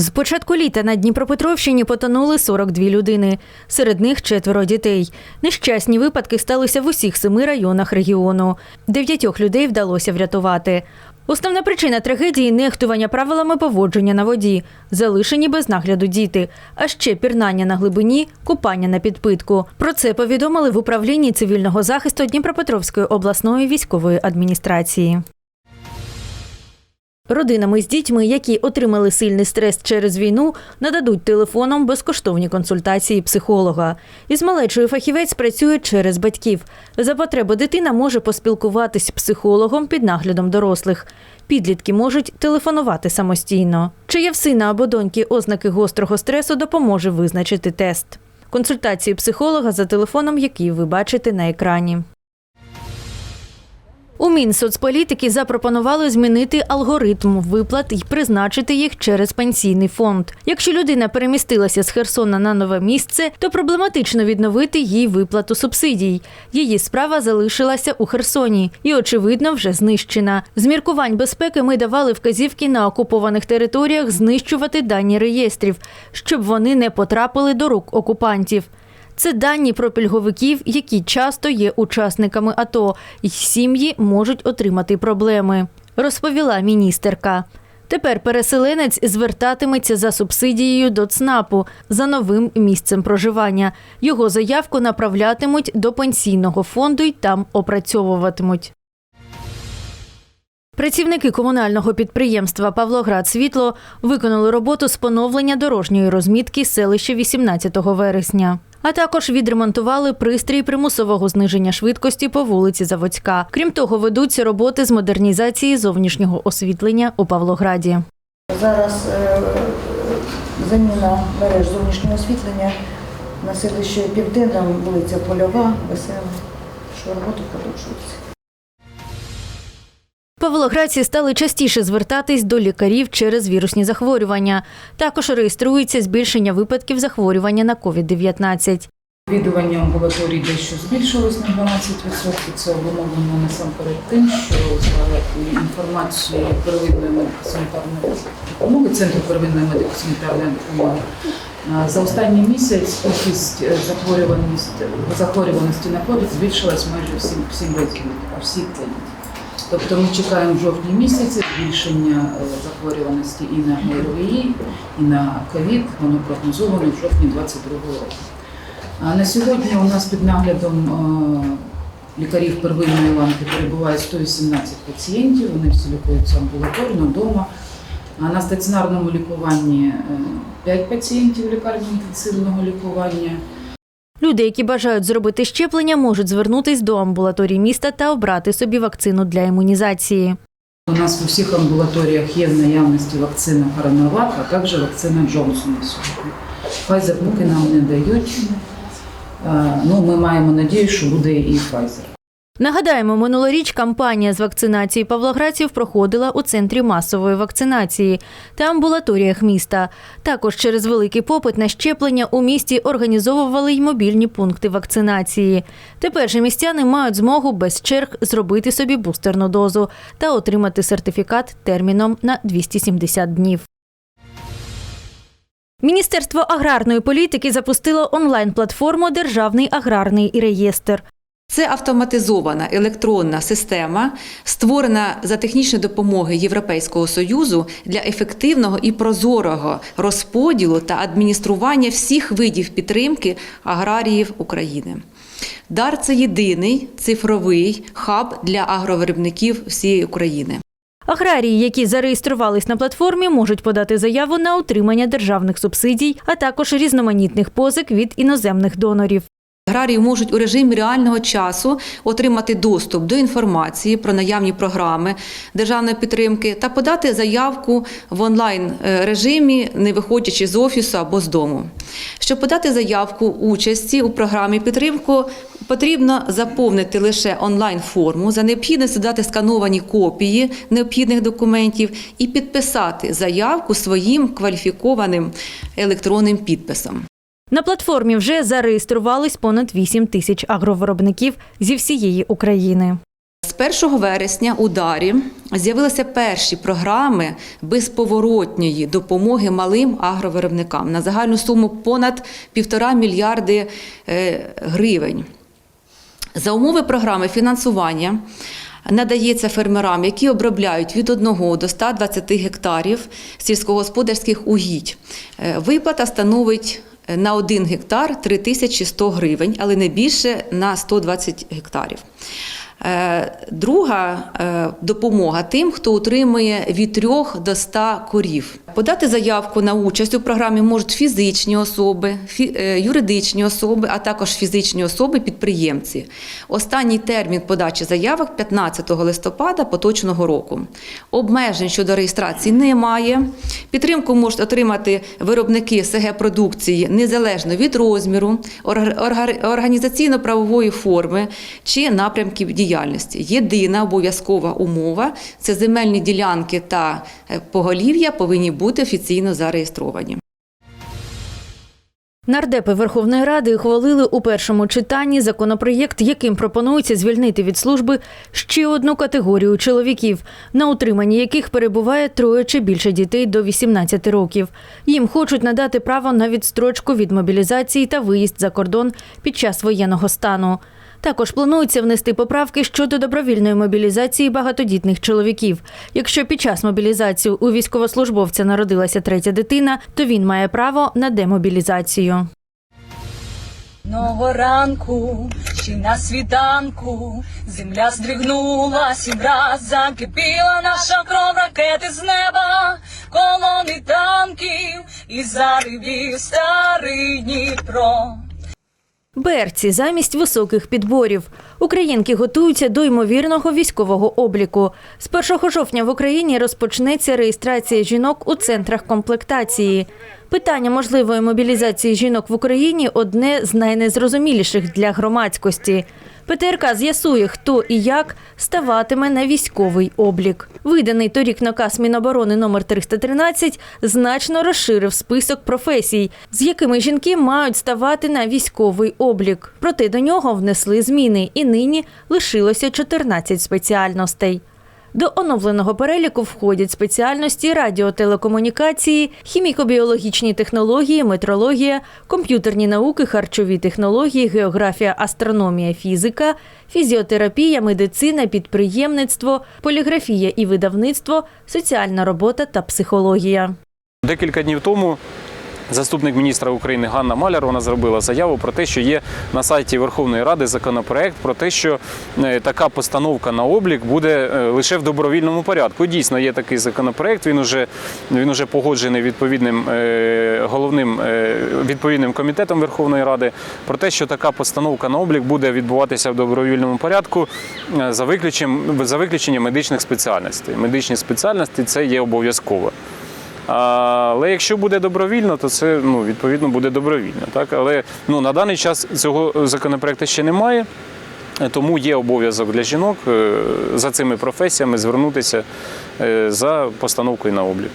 З початку літа на Дніпропетровщині потонули 42 людини. Серед них четверо дітей. Нещасні випадки сталися в усіх семи районах регіону. Дев'ятьох людей вдалося врятувати. Основна причина трагедії нехтування правилами поводження на воді, залишені без нагляду діти, а ще пірнання на глибині, купання на підпитку. Про це повідомили в управлінні цивільного захисту Дніпропетровської обласної військової адміністрації. Родинами з дітьми, які отримали сильний стрес через війну, нададуть телефоном безкоштовні консультації психолога. Із малечою фахівець працює через батьків. За потреби дитина може поспілкуватись з психологом під наглядом дорослих. Підлітки можуть телефонувати самостійно. Чи є в сина або доньки ознаки гострого стресу, допоможе визначити тест. Консультації психолога за телефоном, який ви бачите на екрані. У Мінсоцполітики запропонували змінити алгоритм виплат і призначити їх через пенсійний фонд. Якщо людина перемістилася з Херсона на нове місце, то проблематично відновити їй виплату субсидій. Її справа залишилася у Херсоні і, очевидно, вже знищена. З міркувань безпеки ми давали вказівки на окупованих територіях знищувати дані реєстрів, щоб вони не потрапили до рук окупантів. Це дані про пільговиків, які часто є учасниками АТО, і сім'ї можуть отримати проблеми, розповіла міністерка. Тепер переселенець звертатиметься за субсидією до ЦНАПу за новим місцем проживання. Його заявку направлятимуть до пенсійного фонду і там опрацьовуватимуть. Працівники комунального підприємства Павлоград Світло виконали роботу з поновлення дорожньої розмітки селища 18 вересня. А також відремонтували пристрій примусового зниження швидкості по вулиці Заводська. Крім того, ведуться роботи з модернізації зовнішнього освітлення у Павлограді. Зараз е, заміна мереж зовнішнього освітлення на селище Південна, вулиця Польова, Весела, що роботи продовжуються. Павлоградці стали частіше звертатись до лікарів через вірусні захворювання. Також реєструється збільшення випадків захворювання на COVID-19. Відвідування амбулаторій дещо збільшилось на 12%. Це обумовлено насамперед тим, що за інформацією первинної медико-санітарної допомоги, Центру первинної медико-санітарної допомоги, за останній місяць кількість е, захворюваності, захворюваності на ковід збільшилась майже в 7, в 7 разів у всіх клініках. Тобто ми чекаємо в жовтні місяці збільшення е, захворюваності і на ГРВІ, і на ковід. Воно прогнозовано в жовтні 2022 року. А на сьогодні у нас під наглядом е, лікарів первинної ланки перебуває 118 пацієнтів. Вони всі лікуються амбулаторно вдома. На стаціонарному лікуванні 5 пацієнтів лікарні інтенсивного лікування. Люди, які бажають зробити щеплення, можуть звернутись до амбулаторій міста та обрати собі вакцину для імунізації. У нас у всіх амбулаторіях є в наявності вакцина Коронавак, а також вакцина Джонсона. Pfizer поки нам не дають. Е, Ну, ми маємо надію, що буде і Pfizer. Нагадаємо, минулоріч кампанія з вакцинації павлоградців проходила у центрі масової вакцинації та амбулаторіях міста. Також через великий попит на щеплення у місті організовували й мобільні пункти вакцинації. Тепер же містяни мають змогу без черг зробити собі бустерну дозу та отримати сертифікат терміном на 270 днів. Міністерство аграрної політики запустило онлайн-платформу Державний аграрний реєстр. Це автоматизована електронна система, створена за технічної допомоги Європейського союзу для ефективного і прозорого розподілу та адміністрування всіх видів підтримки аграріїв України. Дар це єдиний цифровий хаб для агровиробників всієї України. Аграрії, які зареєструвались на платформі, можуть подати заяву на отримання державних субсидій, а також різноманітних позик від іноземних донорів. Аграрії можуть у режимі реального часу отримати доступ до інформації про наявні програми державної підтримки та подати заявку в онлайн е, режимі, не виходячи з офісу або з дому. Щоб подати заявку участі у програмі підтримку, потрібно заповнити лише онлайн-форму, за необхідністю дати скановані копії необхідних документів і підписати заявку своїм кваліфікованим електронним підписом. На платформі вже зареєструвались понад 8 тисяч агровиробників зі всієї України. З З 1 вересня у Дарі з'явилися перші програми безповоротньої допомоги малим агровиробникам на загальну суму понад півтора мільярди е, гривень. За умови програми фінансування надається фермерам, які обробляють від 1 до 120 гектарів сільськогосподарських угідь. Е, Виплата становить е, на 1 гектар 3100 гривень, але не більше на 120 гектарів. Е, Друга е, допомога тим, хто утримує від 3 до 100 корів. Подати заявку на участь у програмі можуть фізичні особи, е, юридичні особи, а також фізичні особи-підприємці. Останній термін подачі заявок 15 листопада поточного року. Обмежень щодо реєстрації немає. Підтримку можуть отримати виробники СГ продукції незалежно від розміру, орга- орга- організаційно-правової форми чи напрямків діяльності. Єдина обов'язкова умова це земельні ділянки та е, поголів'я повинні бути офіційно зареєстровані. Нардепи Верховної Ради ухвалили у першому читанні законопроєкт, яким пропонується звільнити від служби ще одну категорію чоловіків, на утриманні яких перебуває троє чи більше дітей до 18 років. Їм хочуть надати право на відстрочку від мобілізації та виїзд за кордон під час воєнного стану. Також планується внести поправки щодо добровільної мобілізації багатодітних чоловіків. Якщо під час мобілізації у військовослужбовця народилася третя дитина, то він має право на демобілізацію. Нового ранку, ще на світанку, земля здригнулась і враз закипіла наша кров ракети з неба, колони танків і заривів старий Дніпро. Берці замість високих підборів. Українки готуються до ймовірного військового обліку. З 1 жовтня в Україні розпочнеться реєстрація жінок у центрах комплектації. Питання можливої мобілізації жінок в Україні одне з найнезрозуміліших для громадськості. ПТРК з'ясує, хто і як ставатиме на військовий облік. Виданий торік наказ Міноборони номер 313 значно розширив список професій, з якими жінки мають ставати на військовий облік. Проте до нього внесли зміни, і нині лишилося 14 спеціальностей. До оновленого переліку входять спеціальності радіотелекомунікації, хіміко-біологічні технології, метрологія, комп'ютерні науки, харчові технології, географія, астрономія, фізика, фізіотерапія, медицина, підприємництво, поліграфія і видавництво, соціальна робота та психологія. Декілька днів тому заступник міністра України Ганна Маляр вона зробила заяву про те, що є на сайті Верховної Ради законопроект про те, що е, така постановка на облік буде е, лише в добровільному порядку. Дійсно, є такий законопроект. Він уже він уже погоджений відповідним е, головним відповідним комітетом Верховної Ради про те, що така постановка на облік буде відбуватися в добровільному порядку за виключенням за виключенням медичних спеціальностей. Медичні спеціальності це є обов'язково. Але якщо буде добровільно, то це ну, відповідно буде добровільно. Так? Але ну, на даний час цього законопроекту ще немає. Тому є обов'язок для жінок е, за цими професіями звернутися е, за постановкою на облік.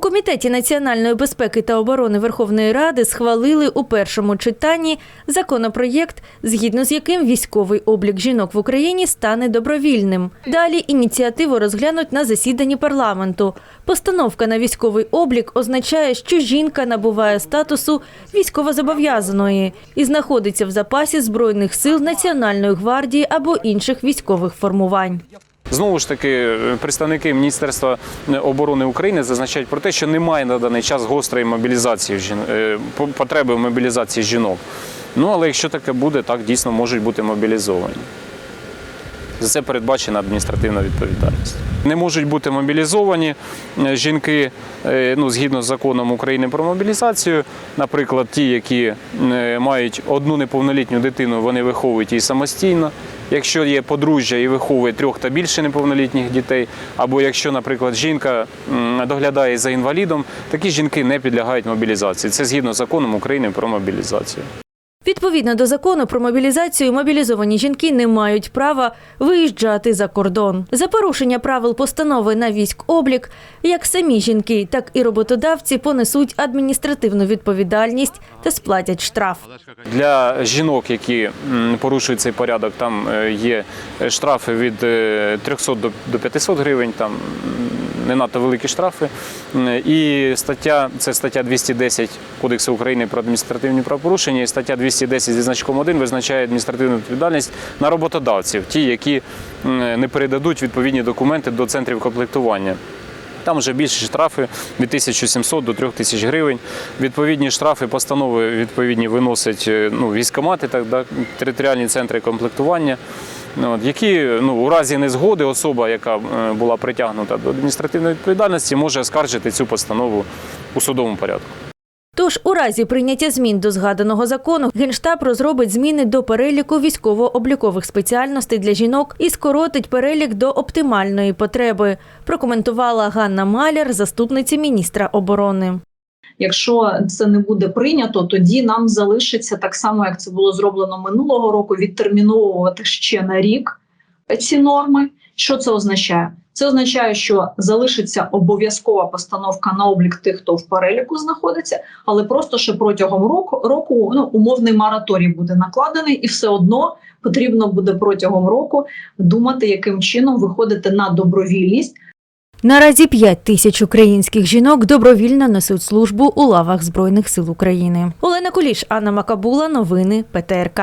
У комітеті національної безпеки та оборони Верховної Ради схвалили у першому читанні законопроєкт, згідно з яким військовий облік жінок в Україні стане добровільним. Далі ініціативу розглянуть на засіданні парламенту. Постановка на військовий облік означає, що жінка набуває статусу військовозобов'язаної і знаходиться в запасі збройних сил Національної гвардії або інших військових формувань. Знову ж таки, е, представники Міністерства оборони України зазначають про те, що немає на даний час гострої мобілізації е, по- потреби в мобілізації жінок. Ну але якщо таке буде, так дійсно можуть бути мобілізовані. За це передбачена адміністративна відповідальність. Не можуть бути мобілізовані е, жінки е, ну, згідно з законом України про мобілізацію. Наприклад, ті, які е, мають одну неповнолітню дитину, вони виховують її самостійно. Якщо є подружжя і виховує трьох та більше неповнолітніх дітей, або якщо, наприклад, жінка доглядає за інвалідом, такі жінки не підлягають мобілізації. Це згідно з законом України про мобілізацію. Відповідно до закону про мобілізацію, мобілізовані жінки не мають права виїжджати за кордон. За порушення правил постанови на військ-облік, як самі жінки, так і роботодавці понесуть адміністративну відповідальність та сплатять штраф. Для жінок, які порушують цей порядок, там е, є штрафи від е, 300 до- до 500 гривень, там не надто великі штрафи. І стаття, це стаття 210 Кодексу України про адміністративні правопорушення, і стаття 210 зі значком 1 визначає адміністративну відповідальність на роботодавців, ті, які не передадуть відповідні документи до центрів комплектування. Там вже більші штрафи від 1700 до 3000 гривень. Відповідні штрафи, постанови відповідні виносять е, ну, військомати, так, да, територіальні центри комплектування. Ну, От, які ну, у разі незгоди особа, яка е, була притягнута до адміністративної відповідальності, може оскаржити цю постанову у судовому порядку. Тож, у разі прийняття змін до згаданого закону, Генштаб розробить зміни до переліку військово-облікових спеціальностей для жінок і скоротить перелік до оптимальної потреби. Прокоментувала Ганна Маляр, заступниця міністра оборони. Якщо це не буде прийнято, тоді нам залишиться так само, як це було зроблено минулого року, відтерміновувати ще на рік ці норми. Що це означає? Це означає, що залишиться обов'язкова постановка на облік тих, хто в переліку знаходиться, але просто ще протягом року року ну, умовний мораторій буде накладений, і все одно потрібно буде протягом року думати, яким чином виходити на добровільність. Наразі 5 тисяч українських жінок добровільно несуть службу у лавах Збройних сил України. Олена Куліш, Анна Макабула, новини ПТРК.